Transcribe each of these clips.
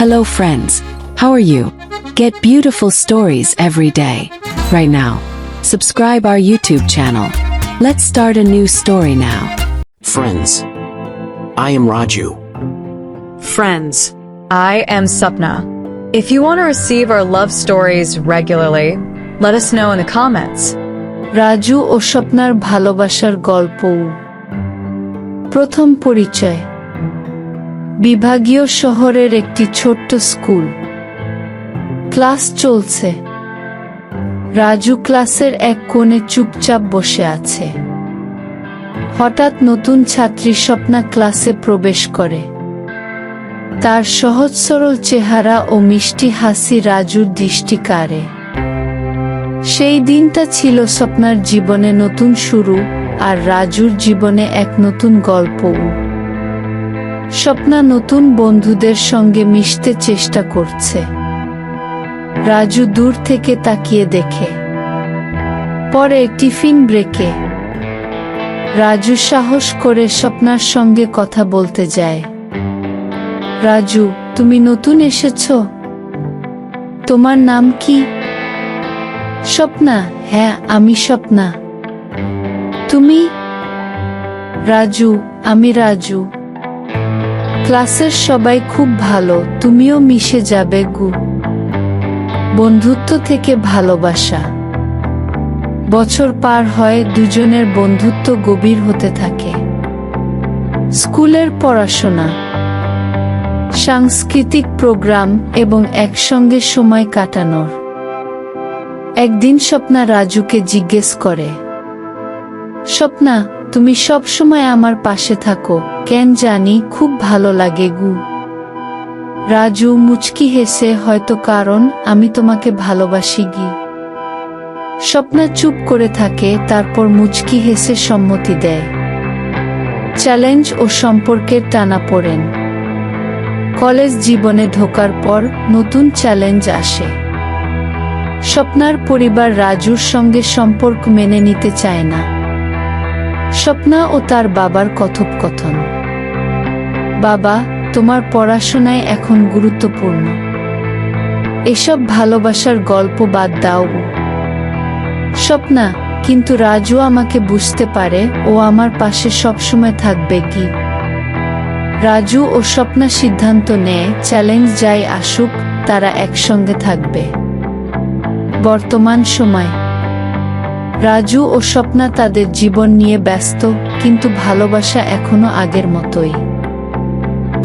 Hello, friends. How are you? Get beautiful stories every day. Right now, subscribe our YouTube channel. Let's start a new story now. Friends. I am Raju. Friends, I am Sapna. If you want to receive our love stories regularly, let us know in the comments. Raju ও স্বপ্নার ভালোবাসার গল্প প্রথম পরিচয় বিভাগীয় শহরের একটি ছোট্ট school. Class চলছে। রাজু ক্লাসের এক কোণে চুপচাপ বসে আছে। হঠাৎ নতুন ছাত্রী স্বপ্না ক্লাসে প্রবেশ করে। তার সহজ সরল চেহারা ও মিষ্টি হাসি রাজুর দৃষ্টি কাড়ে। সেই দিনটা ছিল স্বপ্নার জীবনে নতুন শুরু আর রাজুর জীবনে এক নতুন গল্প স্বপ্না নতুন বন্ধুদের সঙ্গে মিশতে চেষ্টা করছে। রাজু দূর থেকে তাকিয়ে দেখে। পরে টিফিন ব্রেকে। রাজু সাহস করে স্বপ্নার সঙ্গে কথা বলতে যায়। রাজু, তুমি নতুন এসেছ? তোমার নাম কি? স্বপ্না হ্যাঁ আমি স্বপ্না। তুমি? রাজু, আমি রাজু। ক্লাসের সবাই খুব ভালো, তুমিও মিশে যাবে গু। বন্ধুত্ব থেকে ভালোবাসা। বছর পার হয়, দুজনের বন্ধুত্ব গভীর হতে থাকে। স্কুলের পড়াশোনা। সাংস্কৃতিক প্রোগ্রাম এবং একসঙ্গে সময় কাটানোর। একদিন স্বপ্না রাজুকে জিজ্ঞেস করে, স্বপ্না তুমি সব সময় আমার পাশে থাকো। কেন জানি খুব ভালো লাগে গু। রাজু মুচকি হেসে, হয়তো কারণ আমি তোমাকে ভালোবাসি গি। স্বপ্না চুপ করে থাকে, তারপর মুচকি হেসে সম্মতি দেয়। চ্যালেঞ্জ ও সম্পর্কের টানা পড়েন। কলেজ জীবনে ঢোকার পর নতুন চ্যালেঞ্জ আসে। স্বপ্নার পরিবার রাজুর সঙ্গে সম্পর্ক মেনে নিতে চায় না। স্বপ্না ও তার বাবার কথোপকথন। বাবা, তোমার পড়াশোনায় এখন গুরুত্বপূর্ণ। এসব ভালোবাসার গল্প বাদ দাও। স্বপ্না, কিন্তু রাজু আমাকে বুঝতে পারে, ও আমার পাশে সবসময় থাকবে কি? রাজু ও স্বপ্না সিদ্ধান্ত নেয়, চ্যালেঞ্জ যাই আসুক, তারা একসঙ্গে থাকবে। বর্তমান সময়। রাজু ও স্বপ্না তাদের জীবন নিয়ে ব্যস্ত কিন্তু ভালোবাসা এখনও আগের মতোই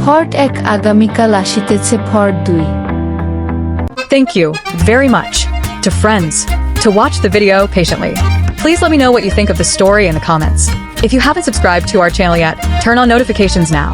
ফর্ট এক আগামীকাল আসিতেছে ফর্ট দুই Thank you very much to friends to watch the video patiently. Please let me know what you think of the story in the comments. If you haven't subscribed to our channel yet, turn on notifications now